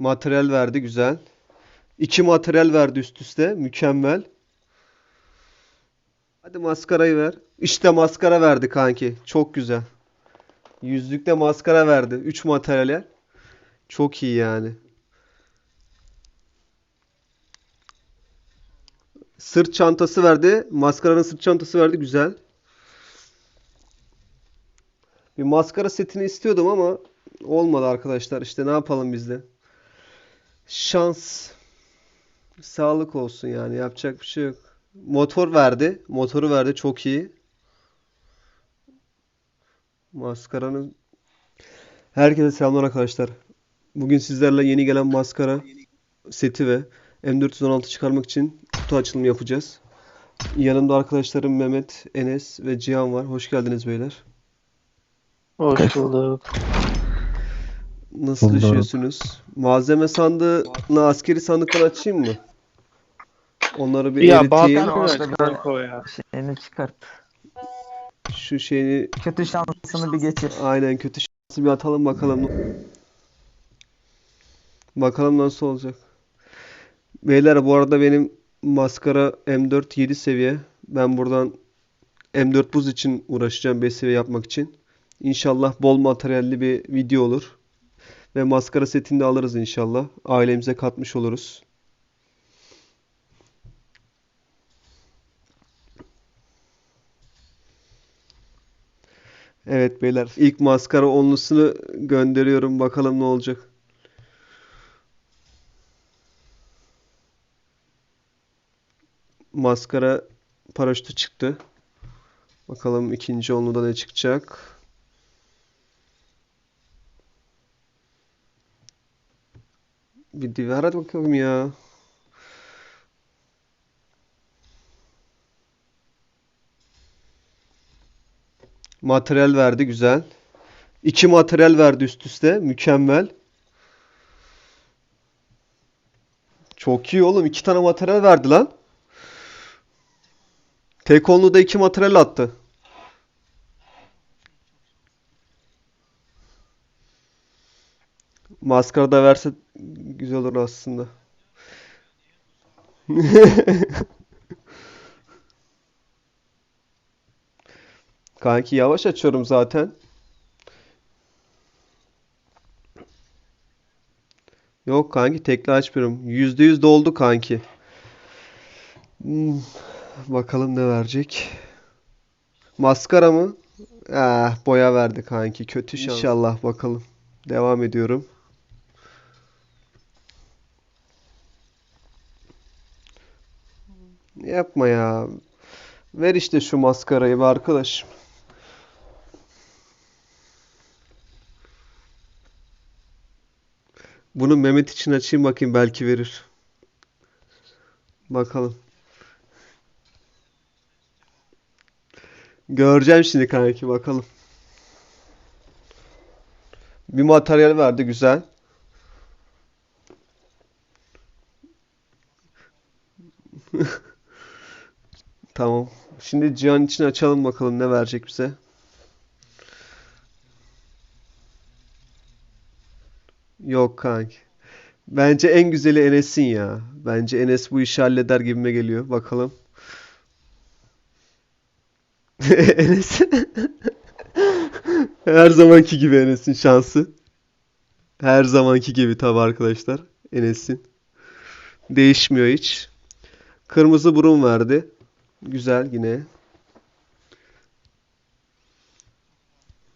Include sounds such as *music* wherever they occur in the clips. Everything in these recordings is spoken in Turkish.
Materyal verdi güzel. İki materyal verdi üst üste. Mükemmel. Hadi maskarayı ver. İşte maskara verdi kanki. Çok güzel. Yüzlükte maskara verdi. Üç materyale. Çok iyi yani. Sırt çantası verdi. Maskaranın sırt çantası verdi. Güzel. Bir maskara setini istiyordum ama olmadı arkadaşlar. İşte ne yapalım biz de. Şans. Sağlık olsun yani. Yapacak bir şey yok. Motor verdi. Motoru verdi. Çok iyi. Maskaranın Herkese selamlar arkadaşlar. Bugün sizlerle yeni gelen maskara seti ve M416 çıkarmak için kutu açılımı yapacağız. Yanımda arkadaşlarım Mehmet, Enes ve Cihan var. Hoş geldiniz beyler. Hoş bulduk. Nasıl Bulduk. düşüyorsunuz? Malzeme sandığını askeri sandıktan açayım mı? Onları bir Ya eriteyim. Kanka o ya. Şeyini çıkart. Şu şeyini Kötü şansını bir geçir. aynen kötü şansı bir atalım bakalım. Bakalım nasıl olacak. Beyler bu arada benim maskara M4 7 seviye. Ben buradan M4 buz için uğraşacağım 5 seviye yapmak için. İnşallah bol materyalli bir video olur. Ve maskara setini de alırız inşallah. Ailemize katmış oluruz. Evet beyler ilk maskara onlusunu gönderiyorum. Bakalım ne olacak. Maskara paraşütü çıktı. Bakalım ikinci onluda ne çıkacak. Bir diver hadi bakalım ya. Materyal verdi güzel. İki materyal verdi üst üste. Mükemmel. Çok iyi oğlum. iki tane materyal verdi lan. Tek onlu da iki materyal attı. Maskara da verse güzel olur aslında. *laughs* Kanki yavaş açıyorum zaten. Yok kanki tekli açmıyorum. %100 doldu kanki. Hmm, bakalım ne verecek. Maskara mı? Ah, boya verdi kanki. Kötü şans. İnşallah bakalım. Devam ediyorum. Yapma ya. Ver işte şu maskarayı be arkadaş. Bunu Mehmet için açayım bakayım belki verir. Bakalım. Göreceğim şimdi kanki bakalım. Bir materyal verdi güzel. Tamam. Şimdi Cihan için açalım bakalım ne verecek bize. Yok kanki. Bence en güzeli Enes'in ya. Bence Enes bu işi halleder gibime geliyor. Bakalım. *laughs* Enes. *laughs* Her zamanki gibi Enes'in şansı. Her zamanki gibi tabi arkadaşlar. Enes'in. Değişmiyor hiç. Kırmızı burun verdi. Güzel yine.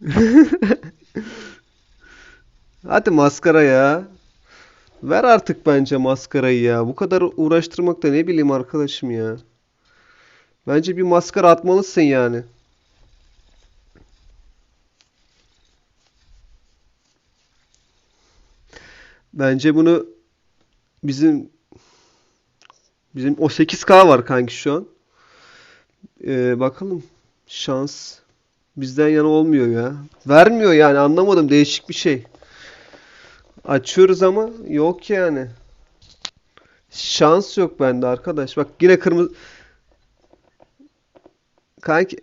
*laughs* Hadi maskara ya. Ver artık bence maskarayı ya. Bu kadar uğraştırmak da ne bileyim arkadaşım ya. Bence bir maskara atmalısın yani. Bence bunu bizim bizim o 8K var kanki şu an. Ee, bakalım. Şans bizden yana olmuyor ya. Vermiyor yani anlamadım değişik bir şey. Açıyoruz ama yok yani. Şans yok bende arkadaş. Bak yine kırmızı kanki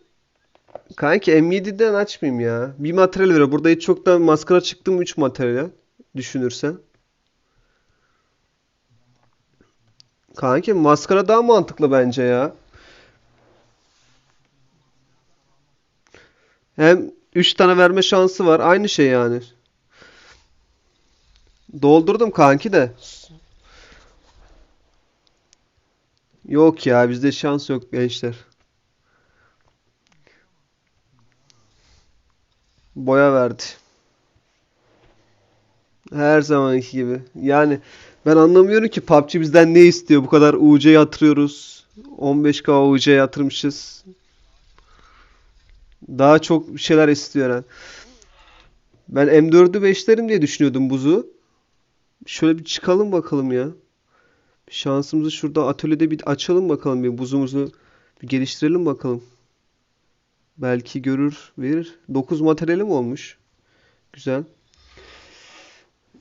kanki M7'den açmayayım ya. Bir materyal veriyor. Burada hiç çoktan maskara çıktı mı 3 materyal düşünürsen. Kanki maskara daha mantıklı bence ya. Hem 3 tane verme şansı var. Aynı şey yani. Doldurdum kanki de. Yok ya bizde şans yok gençler. Boya verdi. Her zamanki gibi. Yani ben anlamıyorum ki PUBG bizden ne istiyor? Bu kadar UC yatırıyoruz. 15k UC yatırmışız. Daha çok şeyler istiyor yani. Ben M4'ü 5'lerim diye düşünüyordum buzu. Şöyle bir çıkalım bakalım ya. Şansımızı şurada atölyede bir açalım bakalım bir buzumuzu bir geliştirelim bakalım. Belki görür, verir. 9 materyalim olmuş. Güzel.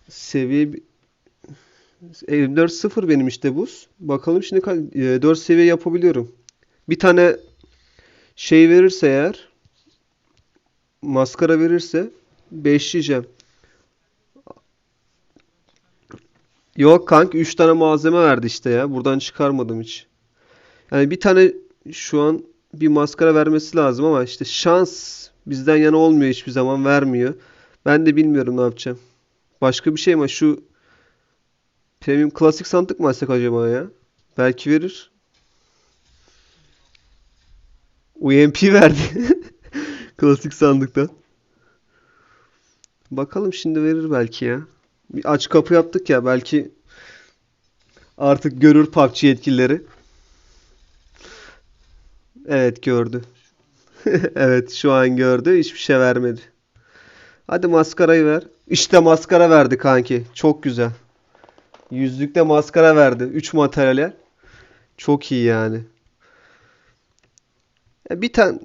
Seviye bi- e, 4 0 benim işte buz. Bakalım şimdi ka- e, 4 seviye yapabiliyorum. Bir tane şey verirse eğer maskara verirse 5 yiyeceğim. Yok kanka 3 tane malzeme verdi işte ya. Buradan çıkarmadım hiç. Yani bir tane şu an bir maskara vermesi lazım ama işte şans bizden yana olmuyor hiçbir zaman vermiyor. Ben de bilmiyorum ne yapacağım. Başka bir şey mi? Şu premium klasik sandık mı açsak acaba ya? Belki verir. UMP *laughs* verdi. Klasik sandıktan. Bakalım şimdi verir belki ya. Bir aç kapı yaptık ya belki artık görür PUBG yetkilileri. Evet gördü. *laughs* Evet şu an gördü. Hiçbir şey vermedi. Hadi maskarayı ver. İşte maskara verdi kanki. Çok güzel. Yüzlükte maskara verdi. 3 materyale. Çok iyi yani. E, Bir tane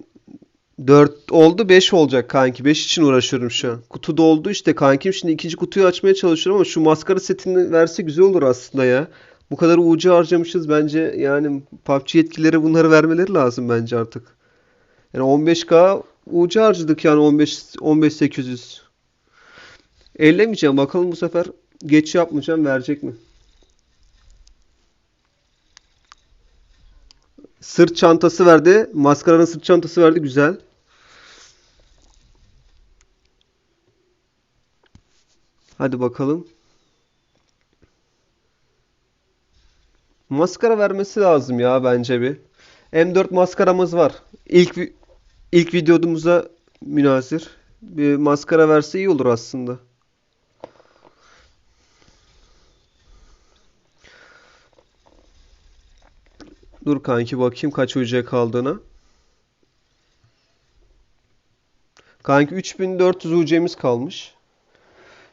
4 oldu 5 olacak kanki. 5 için uğraşıyorum şu an. Kutu doldu işte kankim. Şimdi ikinci kutuyu açmaya çalışıyorum ama şu maskara setini verse güzel olur aslında ya. Bu kadar ucu harcamışız bence yani PUBG yetkilileri bunları vermeleri lazım bence artık. Yani 15k ucu harcadık yani 15 15800. Ellemeyeceğim bakalım bu sefer geç yapmayacağım verecek mi? Sırt çantası verdi. Maskaranın sırt çantası verdi güzel. Hadi bakalım. Maskara vermesi lazım ya bence bir. M4 maskaramız var. İlk ilk videomuza münasır. Bir maskara verse iyi olur aslında. Dur kanki bakayım kaç UC kaldığına. Kanki 3400 UC'miz kalmış.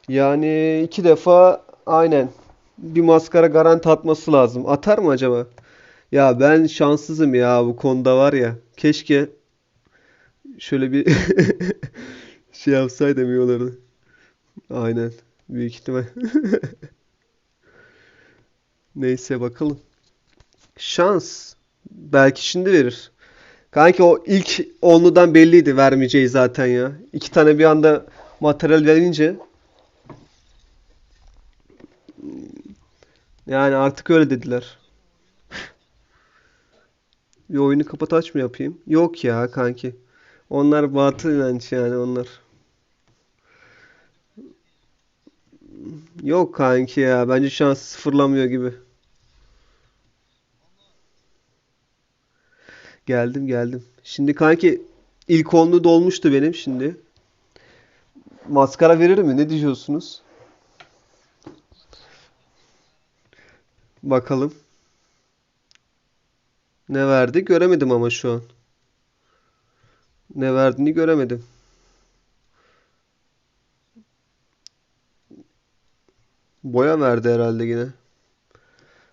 Yani iki defa aynen bir maskara garanti atması lazım. Atar mı acaba? Ya ben şanssızım ya bu konuda var ya. Keşke şöyle bir *laughs* şey yapsaydım iyi olurdu. Aynen. Büyük ihtimal. *laughs* Neyse bakalım. Şans. Belki şimdi verir. Kanki o ilk onludan belliydi vermeyeceği zaten ya. İki tane bir anda materyal verince yani artık öyle dediler. Bir oyunu kapat aç mı yapayım? Yok ya kanki. Onlar batıl inanç yani onlar. Yok kanki ya. Bence şans sıfırlamıyor gibi. Geldim geldim. Şimdi kanki ilk onlu dolmuştu benim şimdi. Maskara verir mi? Ne diyorsunuz? Bakalım. Ne verdi? Göremedim ama şu an. Ne verdiğini göremedim. Boya verdi herhalde yine.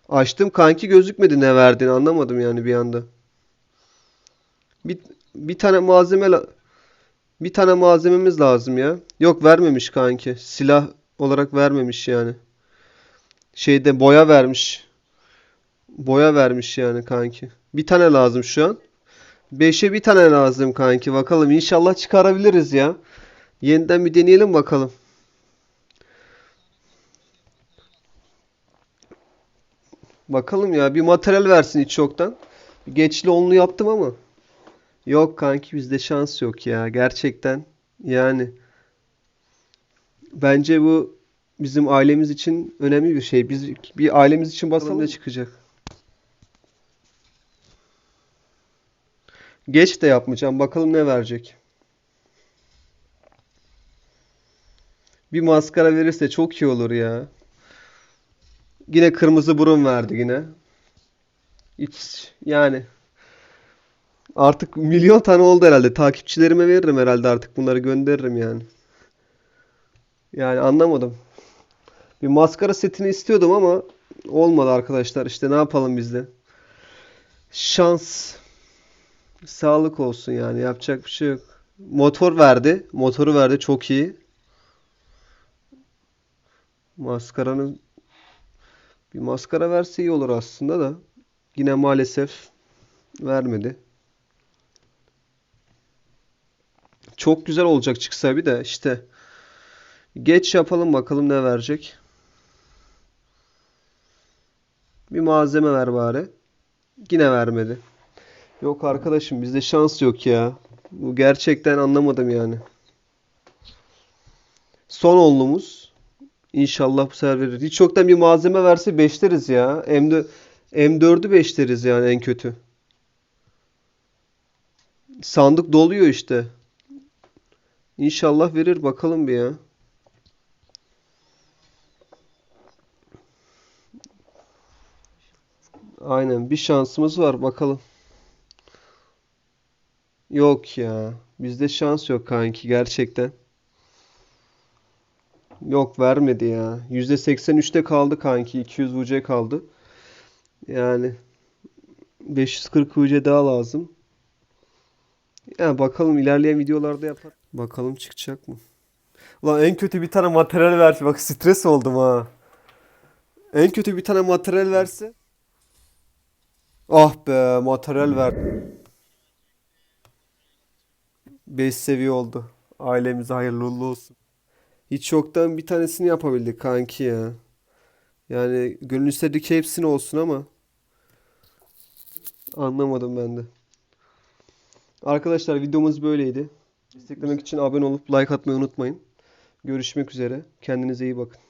Açtım kanki gözükmedi ne verdiğini anlamadım yani bir anda. Bir, bir tane malzeme bir tane malzememiz lazım ya. Yok vermemiş kanki. Silah olarak vermemiş yani. Şeyde boya vermiş. Boya vermiş yani kanki. Bir tane lazım şu an. 5'e bir tane lazım kanki. Bakalım inşallah çıkarabiliriz ya. Yeniden bir deneyelim bakalım. Bakalım ya bir materyal versin hiç yoktan. Geçli onlu yaptım ama. Yok kanki bizde şans yok ya gerçekten. Yani bence bu bizim ailemiz için önemli bir şey. Biz bir ailemiz için basalım ne çıkacak. Geç de yapmayacağım. Bakalım ne verecek. Bir maskara verirse çok iyi olur ya. Yine kırmızı burun verdi yine. Hiç yani artık milyon tane oldu herhalde. Takipçilerime veririm herhalde artık bunları gönderirim yani. Yani anlamadım. Bir maskara setini istiyordum ama olmadı arkadaşlar. İşte ne yapalım biz de. Şans. Sağlık olsun yani. Yapacak bir şey yok. Motor verdi. Motoru verdi. Çok iyi. Maskaranın bir maskara verse iyi olur aslında da. Yine maalesef vermedi. Çok güzel olacak çıksa bir de işte. Geç yapalım bakalım ne verecek. Bir malzeme ver bari. Yine vermedi. Yok arkadaşım bizde şans yok ya. Bu gerçekten anlamadım yani. Son onlumuz. İnşallah bu sefer verir. Hiç yoktan bir malzeme verse beşleriz ya. M4, M4'ü beşleriz yani en kötü. Sandık doluyor işte. İnşallah verir bakalım bir ya. Aynen bir şansımız var bakalım. Yok ya. Bizde şans yok kanki gerçekten. Yok vermedi ya. %83'te kaldı kanki. 200 UC kaldı. Yani 540 UC daha lazım. Ya bakalım ilerleyen videolarda yapar. Bakalım çıkacak mı? Ulan en kötü bir tane materyal verse. Bak stres oldum ha. En kötü bir tane materyal verse. Ah be materyal verdi. 5 seviye oldu. Ailemize hayırlı olsun. Hiç yoktan bir tanesini yapabildik kanki ya. Yani gönül istedi ki hepsini olsun ama anlamadım ben de. Arkadaşlar videomuz böyleydi. Desteklemek için abone olup like atmayı unutmayın. Görüşmek üzere. Kendinize iyi bakın.